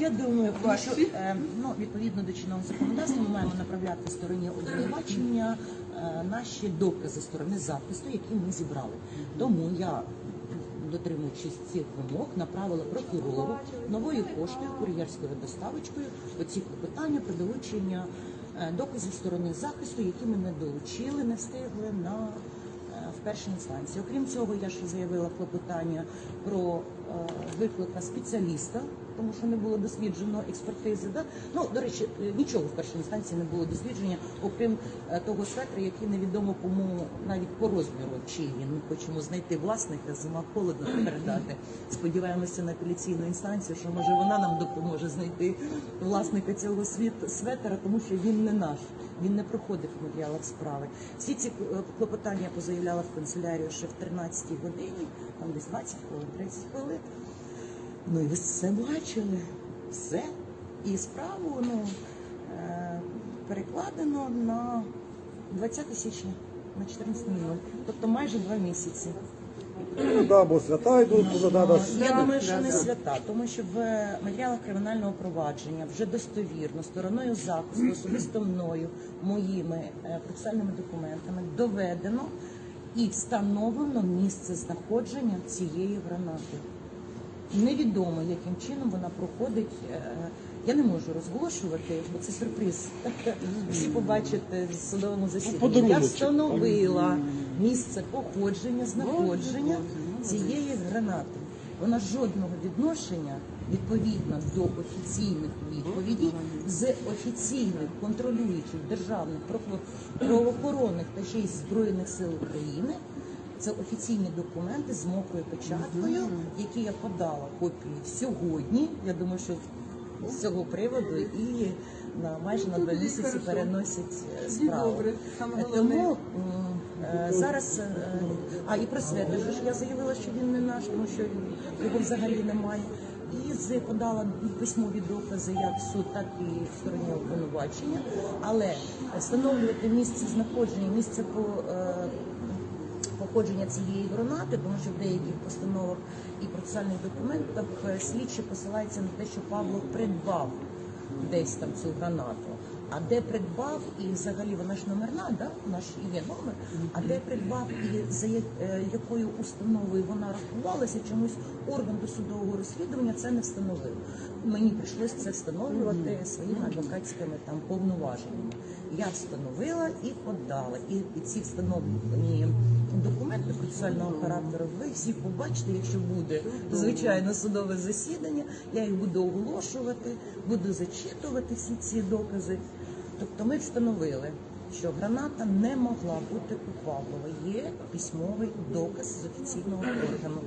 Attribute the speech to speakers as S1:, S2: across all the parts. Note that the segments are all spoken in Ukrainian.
S1: Я думаю, що е, ну, відповідно до чинного законодавства ми маємо направляти стороні обвинувачення е, наші докази сторони захисту, які ми зібрали. Тому я, дотримуючись цих вимог, направила прокурору новою поштою, кур'єрською доставочкою оці питання про долучення е, доказів сторони захисту, які ми не долучили, не встигли на в першій інстанції. Окрім цього, я ще заявила клопотання про виклика спеціаліста, тому що не було досліджено експертизи. Да? Ну, до речі, е, нічого в першій інстанції не було дослідження, окрім е, того светра, який невідомо кому навіть по розміру, чи він ми хочемо знайти власника, зима холодно передати. Сподіваємося на апеляційну інстанцію, що може вона нам допоможе знайти власника цього світ светера, тому що він не наш. Він не проходив в матеріалах справи. Всі ці е, клопотання я позаявляла в канцелярію ще в 13-й годині, там десь 20 хвилин, 30 хвилин. Ну і ви все бачили, все. І справу ну, е, перекладено на 20 січня, на 14 минут. Тобто майже два місяці.
S2: Ну да, бо свята йдуть, бо да, да.
S1: Я думаю, що не свята, тому що в матеріалах кримінального провадження вже достовірно стороною захисту, особисто мною, моїми е, процесуальними документами доведено і встановлено місце знаходження цієї гранати. Невідомо, яким чином вона проходить. е, Я не можу розголошувати, бо це сюрприз. Всі побачите в судовому засіданні. Я встановила місце походження, знаходження цієї гранати. Вона жодного відношення відповідно до офіційних відповідей з офіційних контролюючих державних правоохоронних та ще й збройних сил України. Це офіційні документи з мокрою печаткою, які я подала копії сьогодні. Я думаю, що з цього приводу і на майже на два місяці переносять е, справу. Е. Тому е, зараз е, а і про Свету ж я заявила, що він не наш, тому що його взагалі немає. І з- подала письмові докази як в суд, так і в стороні обвинувачення. Але встановлювати місце знаходження, місце по е, походження цієї гранати, тому що в деяких постановах і процесуальних документах е, слідчі посилаються на те, що Павло придбав десь там цю гранату. А де придбав, і взагалі вона ж номерна, да? вона ж і є номер, а де придбав і за е, якою установою вона рахувалася, чомусь орган досудового розслідування це не встановив. Мені прийшлося це встановлювати своїми адвокатськими там повноваженнями. Я встановила і подала. І, і ці встановлені документи процесуального характеру ви всі побачите, якщо буде звичайно судове засідання. Я їх буду оголошувати, буду зачитувати всі ці докази. Тобто ми встановили, що граната не могла бути у Павлова. Є письмовий доказ з офіційного органу,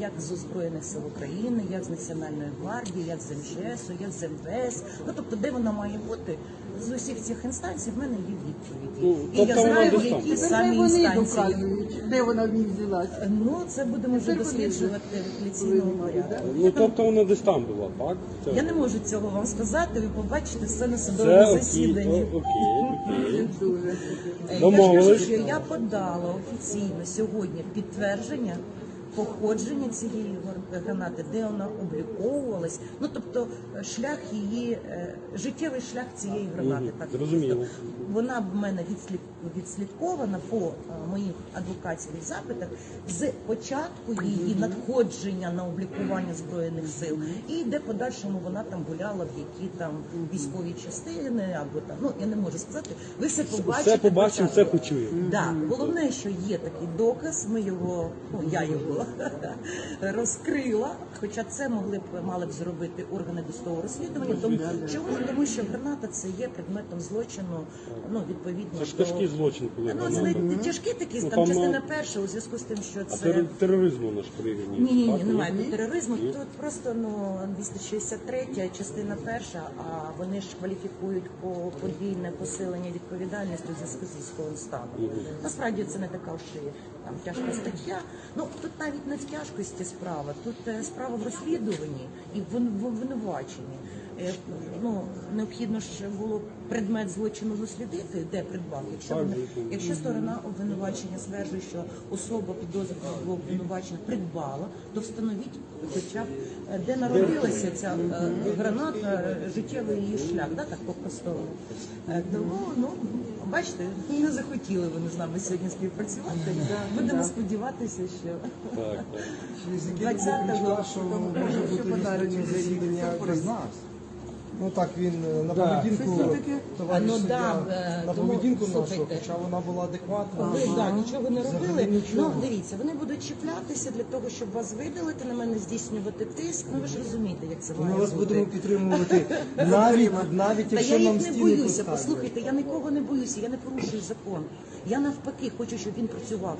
S1: як з Збройних сил України, як з Національної гвардії, як з МЧС, як з МВС. Ну тобто, де вона має бути з усіх цих інстанцій, в мене є відповіді.
S2: Ну,
S1: І
S2: тобто
S1: я знаю, які самі інстанції.
S3: де вона в них взялася.
S1: Ну, це будемо вже досліджувати в
S3: Винуваті,
S1: порядку.
S2: Ну тобто вона десь там була, так? Це-
S1: Я не можу цього вам сказати, ви побачите все на
S2: Це
S1: судовому засіданні.
S2: окей, окей.
S1: Е, Я ж кажу, що я подала офіційно сьогодні підтвердження походження цієї гранати, де вона обліковувалась. Ну тобто е, шлях її, е, життєвий шлях цієї гранати. Так
S2: зрозуміло.
S1: Вона в мене відслід, відслідкована по е, моїх адвокатських запитах з початку її надходження на облікування збройних сил, і де подальшому вона там гуляла в які там військові частини або там. Ну я не можу сказати. Ви все побачите.
S2: Все побачимо, все почуємо.
S1: Да, головне, що є такий доказ. Ми його, ну я його розкрила. Хоча це могли б мали б зробити органи досудового розслідування. Тому чому тому, що граната це є предметом злочину. Ну відповідно
S2: Це ж
S1: до-
S2: злочин, коли
S1: Ну це не тяжкі такі
S2: Ну,
S1: там
S2: там,
S1: частина
S2: ну,
S1: перша у зв'язку з тим, що
S2: А
S1: це.
S2: терор- тероризму наш прирівні.
S1: Ні, ні, ні, немає тут тероризму. Тут просто ну 263 частина перша, а вони ж кваліфікують по подвійне посилення відповідальності у зв'язку з військовим станом. Насправді це не така і там тяжка стаття. Ну тут навіть не в тяжкості справа, тут е, справа в розслідуванні і в вин- в обвинуваченні. Е, Ну необхідно ж було предмет злочину дослідити, де придбав. Якщо вони, якщо сторона обвинувачення стверджує, що особа підозрювана або обвинувачена придбала, то встановіть хоча б е, де народилася ця е, граната, життєвий її шлях, да, так по-простому. Е, Тому, ну, бачите, не захотіли вони з нами сьогодні співпрацювати. Будемо сподіватися, що
S2: Так, так.
S1: 20-го
S4: що може бути відсторонення засідання без нас. Ну так він е, на поведінку товариш
S1: ну, да, е,
S4: на
S1: тому,
S4: поведінку нашу,
S1: слухайте.
S4: хоча вона була адекватна.
S1: Ви да, нічого не робили.
S4: Нічого.
S1: Ну дивіться, вони будуть чіплятися для того, щоб вас видалити, на мене здійснювати тиск. Ну ви ж розумієте, як це
S4: Ми
S1: має
S4: вас
S1: бути.
S4: будемо підтримувати навіть, навіть
S1: Та
S4: якщо
S1: я
S4: нам
S1: їх не
S4: стіни
S1: боюся.
S4: поставлять.
S1: Послухайте, я нікого не боюся, я не порушую закон. Я навпаки хочу, щоб він працював.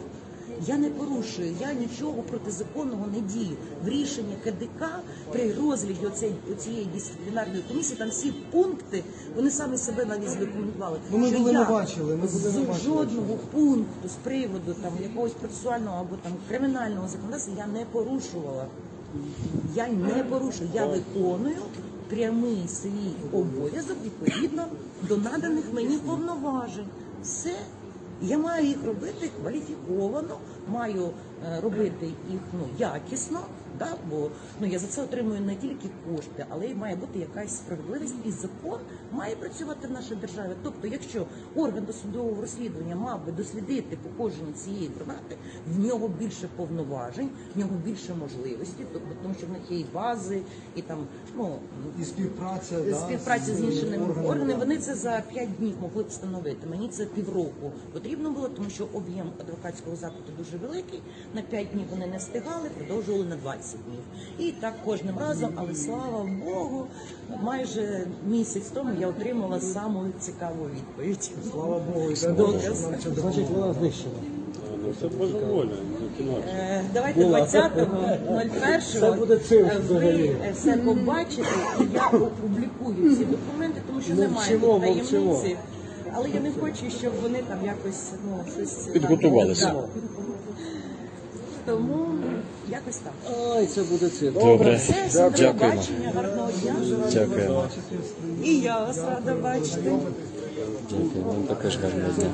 S1: Я не порушую, я нічого протизаконного не дію. В рішенні КДК при розгляді оцієї дисциплінарної комісії там всі пункти вони самі себе навіть здокументували.
S4: Ну, ми були
S1: я
S4: не бачили, ми були не бачили.
S1: жодного пункту з приводу там якогось процесуального або там кримінального законодавства я не порушувала. Я не порушую, я виконую прямий свій обов'язок відповідно до наданих мені повноважень. Все. Я маю їх робити кваліфіковано, маю е, робити їх ну, якісно, да, бо ну, я за це отримую не тільки кошти, але й має бути якась справедливість і закон має працювати в нашій державі. Тобто, якщо орган досудового розслідування мав би дослідити походження цієї гранати, в нього більше повноважень, в нього більше можливостей, тобто тому що в них є і бази, і там ну
S4: І співпраця, да,
S1: співпраця з іншими
S4: органами.
S1: органами. Вони це за 5 днів могли б встановити. Мені це півроку потрібно було, тому що об'єм адвокатського запиту дуже великий. На 5 днів вони не встигали, продовжували на 20 днів. І так кожним разом, але слава Богу, майже місяць тому я отримала саму цікаву відповідь.
S4: Слава Богу, і
S1: Доказ.
S4: нам це допомогло.
S2: Ну це божа воля, ну.
S1: Е, Давайте 20-го, 01-го
S5: буде цирк
S1: е,
S5: взагалі.
S1: ви все побачите, і я опублікую ці документи, тому що немає
S5: Мовчимо,
S1: тут
S5: мовчимо.
S1: таємниці. Але я не хочу, щоб вони там якось ну щось
S6: Підготувалися.
S1: Тому якось так.
S5: Ой, це буде цирк.
S6: Добре,
S1: Все, всім до
S6: дякуємо.
S1: побачення, гарного дня.
S6: Дякуємо.
S1: І я вас рада бачити.
S6: Дякую. Вам також гарного дня.